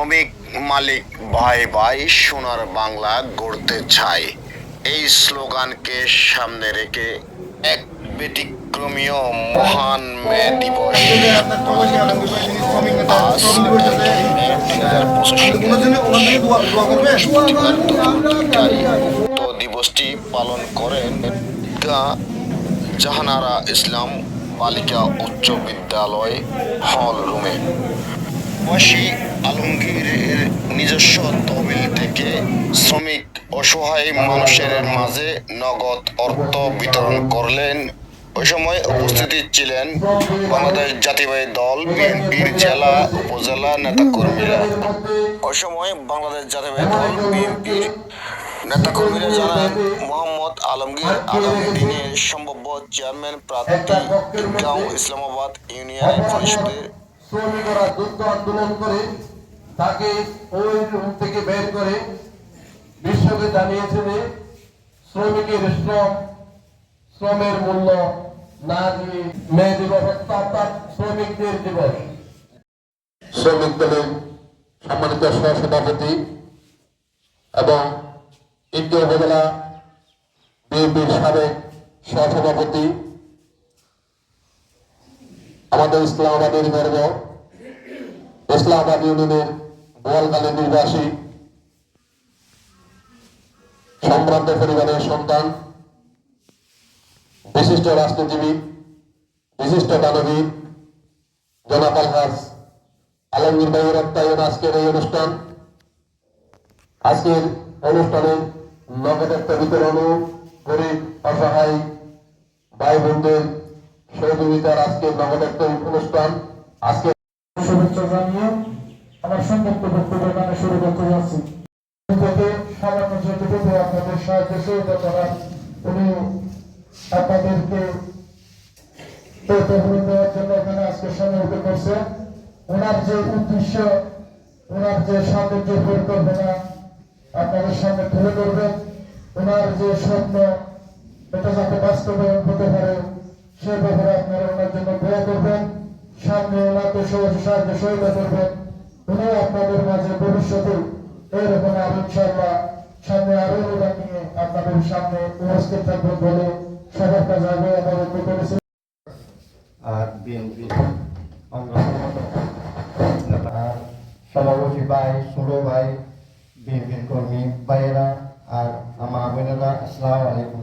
শ্রমিক মালিক ভাই ভাই সোনার বাংলা গড়তে চায় এই স্লোগানকে সামনে রেখে এক ব্যতিক্রমীয় মহান মে দিবস তো দিবসটি পালন করেন জাহানারা ইসলাম বালিকা উচ্চ বিদ্যালয় হল রুমে। ওয়াসি আলমগীরের নিজস্ব তহবিল থেকে শ্রমিক অসহায় মানুষের মাঝে নগদ অর্থ বিতরণ করলেন। ওই সময় উপস্থিত ছিলেন বাংলাদেশ জাতীয়বাদী দল, বিএনপির জেলা উপজেলা নেতাকর্মীরা। ওই সময় বাংলাদেশ জাতীয়বাদী দল, বিএনপির নেতাকর্মীরা জানান, মোহাম্মদ আলমগীর আলমদিনের সম্ভাব্য চেয়ারম্যান প্রার্থী গাঁও ইসলামাবাদ ইউনিয়ন পরিষদের শ্রমিকরা যুদ্ধ আন্দোলন করে তাকে ওই রুম থেকে বের করে বিশ্বকে জানিয়েছে শ্রমিকের শ্রম, শ্রমের মূল্য না দিয়ে মে দিবস অর্থাৎ শ্রমিকদের দিবস। শ্রমিক দলের সম্মানিত সহসভাপতি এবং ইন্ডিয়া উপজেলা বিএনপির সাবেক সহসভাপতি আমাদের ইসলামাবাদের গর্ব। ইসলামাবাদ ইউনিয়নের বোয়ালকালী নির্বাসী, সম্ভ্রান্ত পরিবারের সন্তান, বিশিষ্ট রাজনীতিবিদ বিশিষ্ট দানবীর জনাব আলহাজ আলমগীর ভাইয়ের অত্যায়ন আজকের এই অনুষ্ঠান। আজকের অনুষ্ঠানে নগদাত্ম বিতরণ গরিব অসহায় ভাই বোনদের সহযোগিতার আজকের নগদাত্ম অনুষ্ঠান। আজকে শুভেচ্ছা জানিয়ে আমার সংক্ষিপ্ত বক্তব্য এখানে শুরু করতে যাচ্ছি। সামান্য আপনাদের সাহায্য করার, উনি আপনাদেরকে তহবিল দেওয়ার জন্য এখানে আজকে সমবেত করছে। ওনার যে উদ্দেশ্য, ওনার যে সাহায্য পরিকল্পনা আপনাদের সামনে তুলে ধরবেন ওনার যে স্বপ্ন, এটা যাতে বাস্তবায়ন হতে পারে সে ব্যাপারে আপনারা ওনার জন্য দোয়া করবেন। সামনে ওনাকে সাহায্য সহায়তা করবেন। উনি আপনাদের মাঝে ভবিষ্যতে এইরকম আরও ইনশাআল্লাহ সামনে আরও অনুদান নিয়ে আপনাদের সামনে উপস্থিত থাকবেন বলে সবার কাছে আগে অবগত করেছি আর বিএনপি আর সভাপতি ভাই, ছোট ভাই, বিএনপির কর্মী ভাইয়েরা আর আমার বোনেরা, আসসালামু আলাইকুম।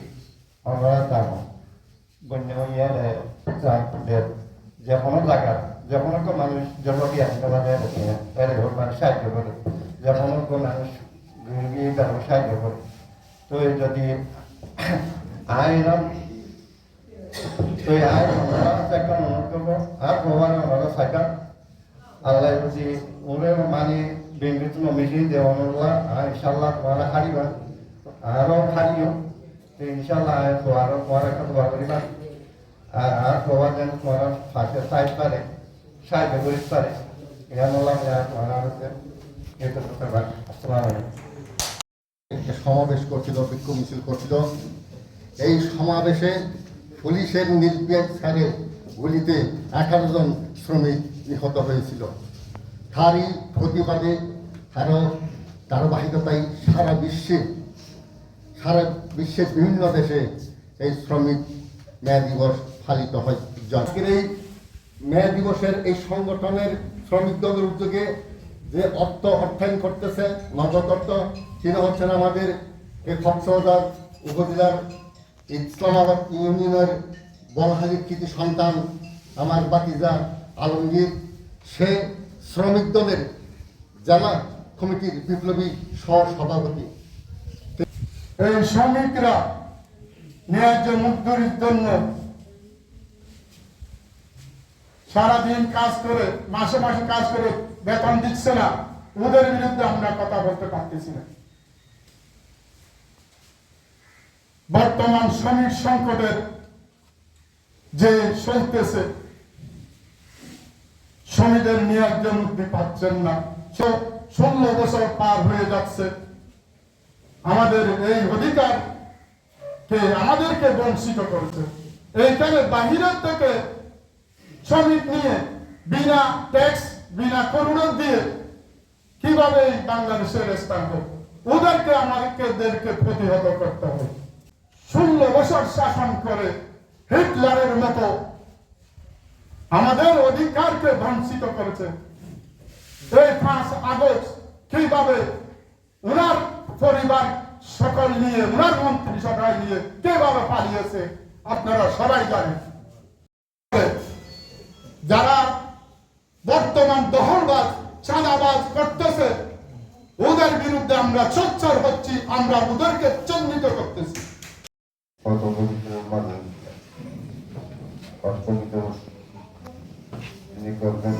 আমরা যাব বন্যা হইয়া যে কোনো জায়গা যে কোনো তো মানুষ জলদি আসতে পারে এর মানে সাহায্য করে। যে কোনো তো মানুষ গিয়ে সাহায্য করে। তো যদি আইন, তো আয় আমরা একটা অনুরোধ করব আর ভগবান আমরা থাকা আল্লাহ যদি ওরে মানে বেঙ্গিত মেশিন দেওয়ানোলা আর ইনশাল্লাহ তোমারা হারিবা। আরও হারিও। ইনশাল্লাহ আরও তোমার একটা দোয়া করিবা আর আর ভগবান যেন তোমার ফাঁসে সাইড পারে সাহায্য করিতে পারে পারে সমাবেশ করছিল বিক্ষোভ মিছিল করছিল এই সমাবেশে পুলিশের নির্বিচার ছাড়ে গুলিতে আঠারো জন শ্রমিক নিহত হয়েছিল। তারই প্রতিবাদে আরও ধারাবাহিকতায় সারা বিশ্বে সারা বিশ্বের বিভিন্ন দেশে এই শ্রমিক মে দিবস পালিত হয়। আজকের এই মে দিবসের এই সংগঠনের শ্রমিক দলের উদ্যোগে যে অর্থ অর্থায়ন করতেছে, নগদ অর্থ, সেটা হচ্ছেন আমাদের এই কক্সবাজার উপজেলার ইসলামাবাদ ইউনিয়নের বলহালির কৃতি সন্তান আমার বাতিজা আলমগীর। সে শ্রমিক দলের জেলা কমিটির বিপ্লবী সহ সভাপতি এই শ্রমিকরা ন্যায্য মুক্তির জন্য সারাদিন কাজ করে, মাসে মাসে কাজ করে বেতন দিচ্ছে না। ওদের বিরুদ্ধে আমরা কথা বলতে পারতেছি না। বর্তমান শ্রমিক সংকটের যে চলতেছে, শ্রমিকদের নিয়ে একজন উদ্যোগ পাচ্ছেন না। ষোলো বছর পার হয়ে যাচ্ছে। আমাদের এই অধিকার কে আমাদেরকে বঞ্চিত করছে এইখানে বাহিরের থেকে শ্রমিক নিয়ে বিনা ট্যাক্স বিনা করুণা দিয়ে কীভাবে এই বাংলাদেশের স্থান হবে? ওদেরকে আমাদেরকে প্রতিহত করতে হবে ষোলো বছর শাসন করে হিটলারের মতো আমাদের অধিকারকে বঞ্চিত করেছে এই পাঁচ আগস্ট কীভাবে উনার পরিবার সকল নিয়ে, উনার মন্ত্রী সবাই নিয়ে কীভাবে পালিয়েছে, আপনারা সবাই জানেন। যারা বর্তমান দখলবাজ, চাঁদাবাজ করতেছে, ওদের বিরুদ্ধে আমরা সোচ্চার হচ্ছি, আমরা ওদেরকে চিহ্নিত করতেছি। পবিত্র তিনি করবেন।